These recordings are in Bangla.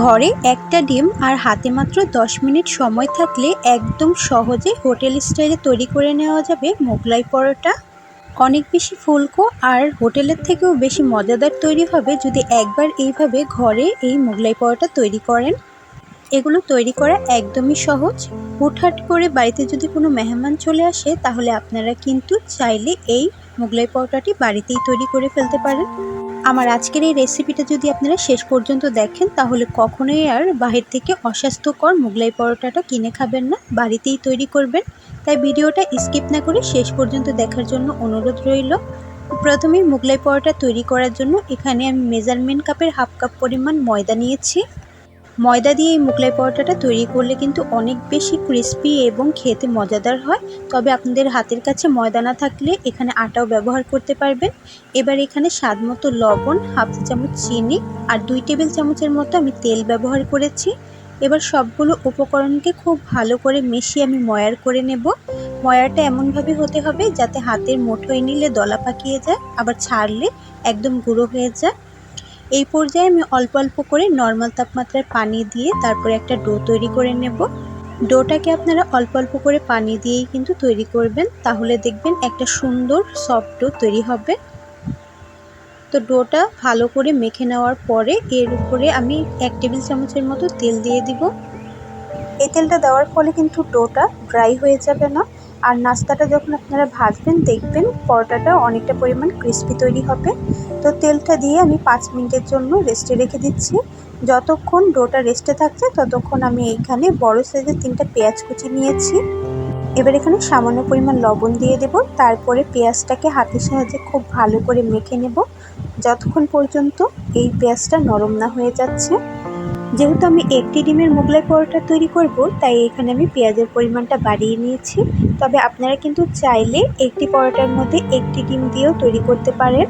ঘরে একটা ডিম আর হাতে মাত্র 10 মিনিট সময় থাকলে একদম সহজে হোটেল স্টাইলে তৈরি করে নেওয়া যাবে মোগলাই পরোটা। অনেক বেশি ফুলকো আর হোটেলের থেকেও বেশি মজাদার তৈরি হবে যদি একবার এইভাবে ঘরে এই মোগলাই পরোটা তৈরি করেন। এগুলো তৈরি করা একদমই সহজ। হুটহাট করে বাড়িতে যদি কোনো মেহমান চলে আসে, তাহলে আপনারা কিন্তু চাইলে এই মোগলাই পরোটাটি বাড়িতেই তৈরি করে ফেলতে পারেন। আমার আজকের এই রেসিপিটা যদি আপনারা শেষ পর্যন্ত দেখেন, তাহলে কখনোই আর বাহির থেকে অস্বাস্থ্যকর মোগলাই পরোটাটা কিনে খাবেন না, বাড়িতেই তৈরি করবেন। তাই ভিডিওটা স্কিপ না করে শেষ পর্যন্ত দেখার জন্য অনুরোধ রইল। প্রথমেই মোগলাই পরোটা তৈরি করার জন্য এখানে আমি মেজারমেন্ট কাপের হাফ কাপ পরিমাণ ময়দা নিয়েছি। ময়দা দিয়ে এই মোগলাই পরোটাটা তৈরি করলে কিন্তু অনেক বেশি ক্রিস্পি এবং খেতে মজাদার হয়। তবে আপনাদের হাতের কাছে ময়দা না থাকলে এখানে আটাও ব্যবহার করতে পারবেন। এবার এখানে স্বাদ মতো লবণ, হাফ চামচ চিনি আর দুই টেবিল চামচের মতো আমি তেল ব্যবহার করেছি। এবার সবগুলো উপকরণকে খুব ভালো করে মিশিয়ে আমি ময়ার করে নেব। ময়ারটা এমনভাবে হতে হবে যাতে হাতের মুঠোয় নিলে দলা পাকিয়ে যায়, আবার ছাড়লে একদম গুঁড়ো হয়ে যায়। এই পর্যায়ে আমি অল্প অল্প করে নর্মাল তাপমাত্রায় পানি দিয়ে তারপরে একটা ডো তৈরি করে নেব। ডোটাকে আপনারা অল্প অল্প করে পানি দিয়েই কিন্তু তৈরি করবেন। তাহলে দেখবেন একটা সুন্দর সফট ডো তৈরি হবে। তো ডোটা ভালো করে মেখে নেওয়ার পরে এর উপরে আমি এক টেবিল চামচের মতো তেল দিয়ে দিব। এই তেলটা দেওয়ার ফলে কিন্তু ডোটা ড্রাই হয়ে যাবে না। আর নাস্তাটা যখন আপনারা ভাজবেন, দেখবেন পরোটাটা অনেকটা পরিমাণ ক্রিস্পি তৈরি হবে। তো তেলটা দিয়ে আমি পাঁচ মিনিটের জন্য রেস্টে রেখে দিচ্ছি। যতক্ষণ ডোটা রেস্টে থাকছে, ততক্ষণ আমি এইখানে বড় সাইজের তিনটা পেঁয়াজ কুচি নিয়েছি। এবার এখানে সামান্য পরিমাণ লবণ দিয়ে দেব। তারপরে পেঁয়াজটাকে হাতের সাহায্যে খুব ভালো করে মেখে নেব। যতক্ষণ পর্যন্ত এই পেঁয়াজটা নরম না হয়ে যাচ্ছে। যেহেতু আমি একটি ডিমের মোগলাই পরোটা তৈরি করব, তাই এখানে আমি পেঁয়াজের পরিমাণটা বাড়িয়ে নিয়েছি। তবে আপনারা কিন্তু চাইলে একটি পরোটার মধ্যে একটি ডিম দিয়েও তৈরি করতে পারেন।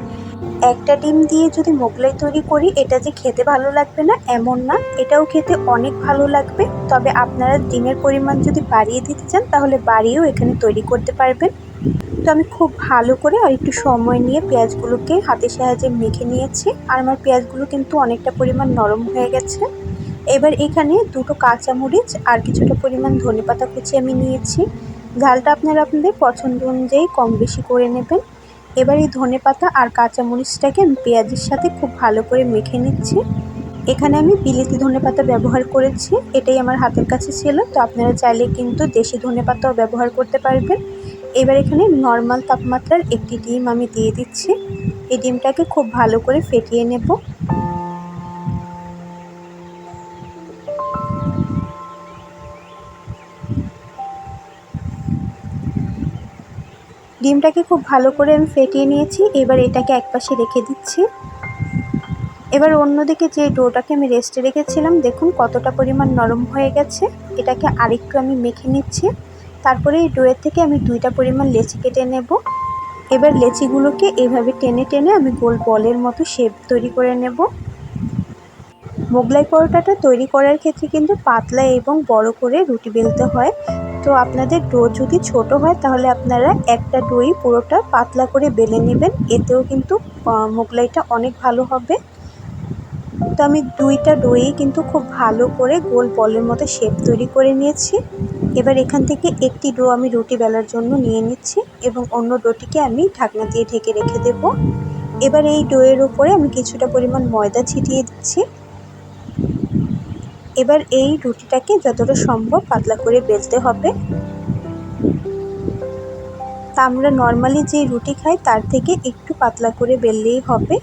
একটা ডিম দিয়ে যদি মোগলাই তৈরি করি, এটা যে খেতে ভালো লাগবে না, এমন না। এটাও খেতে অনেক ভালো লাগবে। তবে আপনারা ডিমের পরিমাণ যদি বাড়িয়ে দিতে চান, তাহলে বাড়িয়েও এখানে তৈরি করতে পারবেন। তো আমি খুব ভালো করে আর একটু সময় নিয়ে পেঁয়াজগুলোকে হাতের সাহায্যে মেখে নিয়েছি। আর আমার পেঁয়াজগুলো কিন্তু অনেকটা পরিমাণ নরম হয়ে গেছে। এবার এখানে দুটো কাঁচামরিচ আর কিছুটা পরিমাণ ধনে পাতা কুচি আমি নিয়েছি। ঝালটা আপনারা আপনাদের পছন্দ অনুযায়ী কম বেশি করে নেবেন। এবার এই ধনে পাতা আর কাঁচামরিচটাকে আমি পেঁয়াজের সাথে খুব ভালো করে মেখে নিচ্ছি। এখানে আমি বিলেতি ধনে পাতা ব্যবহার করেছি, এটাই আমার হাতের কাছে ছিল। তো আপনারা চাইলে কিন্তু দেশি ধনে পাতাও ব্যবহার করতে পারবেন। এবার এখানে নর্মাল তাপমাত্রার একটি ডিম আমি দিয়ে দিচ্ছি। এই ডিমটাকে খুব ভালো করে ফেটিয়ে নেব। ডিমটাকে খুব ভালো করে আমি ফেটিয়ে নিয়েছি, এবার এটাকে একপাশে রেখে দিচ্ছি। এবার অন্যদিকে যে ডোটাকে আমি রেস্টে রেখেছিলাম, দেখুন কতটা পরিমাণ নরম হয়ে গেছে। এটাকে আরেকটু আমি মেখে নিচ্ছি। তারপরে এই ডোয়ের থেকে আমি দুইটা পরিমাণ লেচি কেটে নেব। এবার লেচিগুলোকে এভাবে টেনে টেনে আমি গোল বলের মতো শেপ তৈরি করে নেব। মোগলাই পরোটাটা তৈরি করার ক্ষেত্রে কিন্তু পাতলা এবং বড় করে রুটি বেলতে হয়। তো আপনাদের ডো যদি ছোট হয়, তাহলে আপনারা একটা ডোই পুরোটা পাতলা করে বেলে নেবেন। এতেও কিন্তু মোগলাইটা অনেক ভালো হবে। তো আমি দুইটা ডোই কিন্তু খুব ভালো করে গোল বলের মতো শেপ তৈরি করে নিয়েছি। এবার এখান থেকে একটি ডো আমি রুটি বেলার জন্য নিয়ে নিচ্ছি এবং অন্য ডোটিকে আমি ঢাকনা দিয়ে ঢেকে রেখে দেব। এবার এই ডোয়ের উপরে আমি কিছুটা পরিমাণ ময়দা ছিটিয়ে দিচ্ছি। এবার এই রুটিটাকে যতটা সম্ভব পাতলা করে বেলতে হবে। তা আমরা নর্মালি যে রুটি খাই, তার থেকে একটু পাতলা করে বেললেই হবে।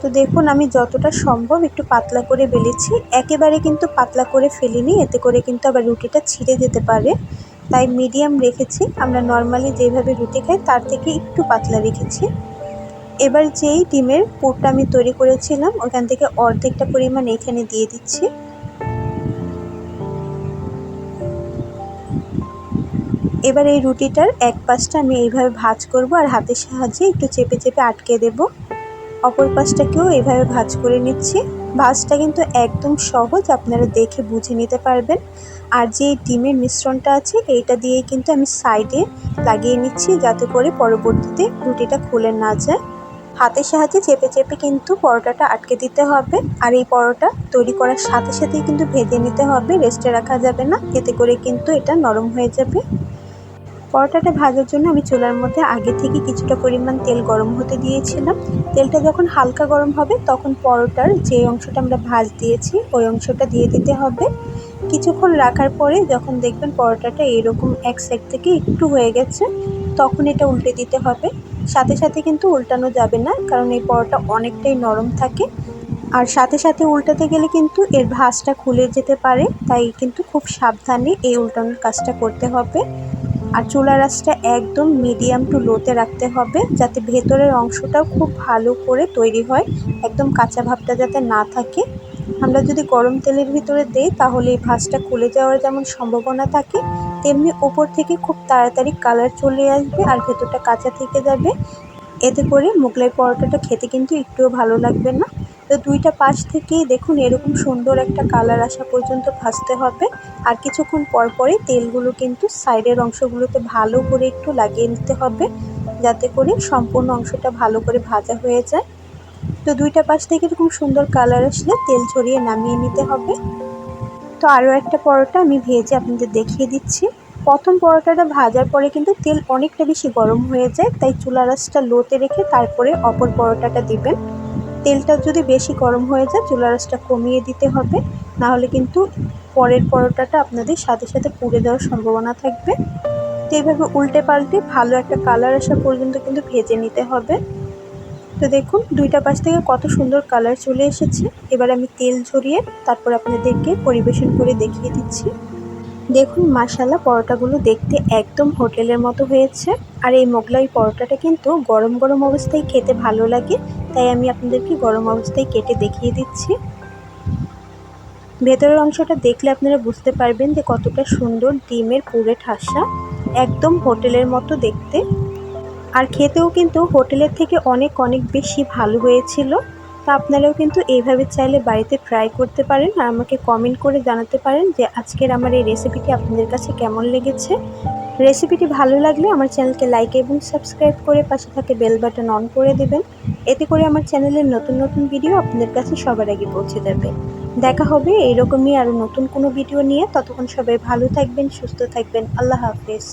তো দেখুন, আমি যতটা সম্ভব একটু পাতলা করে বেলেছি। একেবারে কিন্তু পাতলা করে ফেলিনি, এতে করে কিন্তু আবার রুটিটা ছিঁড়ে যেতে পারে। তাই মিডিয়াম রেখেছি। আমরা নর্মালি যেভাবে রুটি খাই, তার থেকে একটু পাতলা রেখেছি। এবার যেই ডিমের পুরটা আমি তৈরি করেছিলাম, ওখান থেকে অর্ধেকটা পরিমাণ এখানে দিয়ে দিচ্ছি। এবার এই রুটিটার এক পাশটা আমি এইভাবে ভাজ করব আর হাতের সাহায্যে একটু চেপে চেপে আটকে দেব। অপর পাশটাকেও এইভাবে ভাজ করে নিচ্ছি। ভাজটা কিন্তু একদম সহজ, আপনারা দেখে বুঝে নিতে পারবেন। আর যে ডিমের মিশ্রণটা আছে, এইটা দিয়ে কিন্তু আমি সাইডে লাগিয়ে নিচ্ছি যাতে করে পরবর্তীতে রুটিটা খুলে না যায়। হাতের সাহায্যে চেপে চেপে কিন্তু পরোটাটা আটকে দিতে হবে। আর এই পরোটা তৈরি করার সাথে সাথেই কিন্তু ভেজে নিতে হবে রেস্টে রাখা যাবে না, এতে করে কিন্তু এটা নরম হয়ে যাবে। পরোটাটা ভাজার জন্য আমি চুলার মধ্যে আগে থেকে কিছুটা পরিমাণ তেল গরম হতে দিয়েছিলাম। তেলটা যখন হালকা গরম হবে, তখন পরোটার যে অংশটা আমরা ভাজ দিয়েছি, ওই অংশটা দিয়ে দিতে হবে। কিছুক্ষণ রাখার পরে যখন দেখবেন পরোটাটা এরকম এক সাইড থেকে একটু হয়ে গেছে, তখন এটা উল্টে দিতে হবে। সাথে সাথে কিন্তু উল্টানো যাবে না, কারণ এই পরোটা অনেকটাই নরম থাকে। আর সাথে সাথে উল্টাতে গেলে কিন্তু এর ভাঁজটা খুলে যেতে পারে, তাই কিন্তু খুব সাবধানে এই উল্টানোর কাজটা করতে হবে। আর চুলা রাসটা একদম মিডিয়াম টু লোতে রাখতে হবে, যাতে ভেতরের অংশটাও খুব ভালো করে তৈরি হয়, একদম কাঁচা ভাবটা যাতে না থাকে। আমরা যদি গরম তেলের ভিতরে দেই, তাহলে এই ভাঁজটা খুলে যাওয়ার যেমন সম্ভাবনা থাকে, তেমনি ওপর থেকে খুব তাড়াতাড়ি কালার চলে আসবে আর ভেতরটা কাঁচা থেকে যাবে। এতে করে মোগলাই পরোটাটা খেতে কিন্তু একটুও ভালো লাগবে না। তো দুইটা পাশ থেকেই দেখুন এরকম সুন্দর একটা কালার আসা পর্যন্ত ভাজতে হবে। আর কিছুক্ষণ পর পরে তেলগুলো কিন্তু সাইডের অংশগুলোতে ভালো করে একটু লাগিয়ে নিতে হবে, যাতে করে সম্পূর্ণ অংশটা ভালো করে ভাজা হয়ে যায়। তো দুইটা পাশ থেকে এরকম সুন্দর কালার আসলে তেল ছড়িয়ে নামিয়ে নিতে হবে। তো আরও একটা পরোটা আমি ভেজে আপনাদের দেখিয়ে দিচ্ছি। প্রথম পরোটাটা ভাজার পরে কিন্তু তেল অনেকটা বেশি গরম হয়ে যায়, তাই চুলা রাসটা লোতে রেখে তারপরে অপর পরোটাটা দিবেন। তেলটা যদি বেশি গরম হয়ে যায় চুলা রাসটা কমিয়ে দিতে হবে। নাহলে কিন্তু পরের পরোটাটা আপনাদের সাথে সাথে পুড়ে দেওয়ার সম্ভাবনা থাকবে। তো এইভাবে উল্টে পাল্টে ভালো একটা কালার আসা পর্যন্ত কিন্তু ভেজে নিতে হবে। তো দেখুন, দুইটা পাশ থেকে কত সুন্দর কালার চলে এসেছে। এবার আমি তেল ঝরিয়ে তারপর আপনাদেরকে পরিবেশন করে দেখিয়ে দিচ্ছি। দেখুন মাসালা পরোটাগুলো দেখতে একদম হোটেলের মতো হয়েছে। আর এই মোগলাই পরোটাটা কিন্তু গরম গরম অবস্থায় খেতে ভালো লাগে। তাই আমি আপনাদেরকে গরম অবস্থায় কেটে দেখিয়ে দিচ্ছি। ভেতরের অংশটা দেখলে আপনারা বুঝতে পারবেন যে কতটা সুন্দর ডিমের পুরে ঠাসা। একদম হোটেলের মতো দেখতে। আর খেতেও কিন্তু হোটেলের থেকে অনেক অনেক বেশি ভালো হয়েছিল। তা আপনারাও কিন্তু এইভাবে চাইলে বাড়িতে ট্রাই করতে পারেন আর আমাকে কমেন্ট করে জানাতে পারেন যে আজকের আমার এই রেসিপিটি আপনাদের কাছে কেমন লেগেছে। রেসিপিটি ভালো লাগলে আমার চ্যানেলকে লাইক এবং সাবস্ক্রাইব করে পাশে থাকে বেল বাটন অন করে দেবেন। এতে করে আমার চ্যানেলের নতুন নতুন ভিডিও আপনাদের কাছে সবার আগে পৌঁছে যাবে। দেখা হবে এইরকমই আরও নতুন কোনো ভিডিও নিয়ে। ততক্ষণ সবাই ভালো থাকবেন, সুস্থ থাকবেন। আল্লাহ হাফেজ।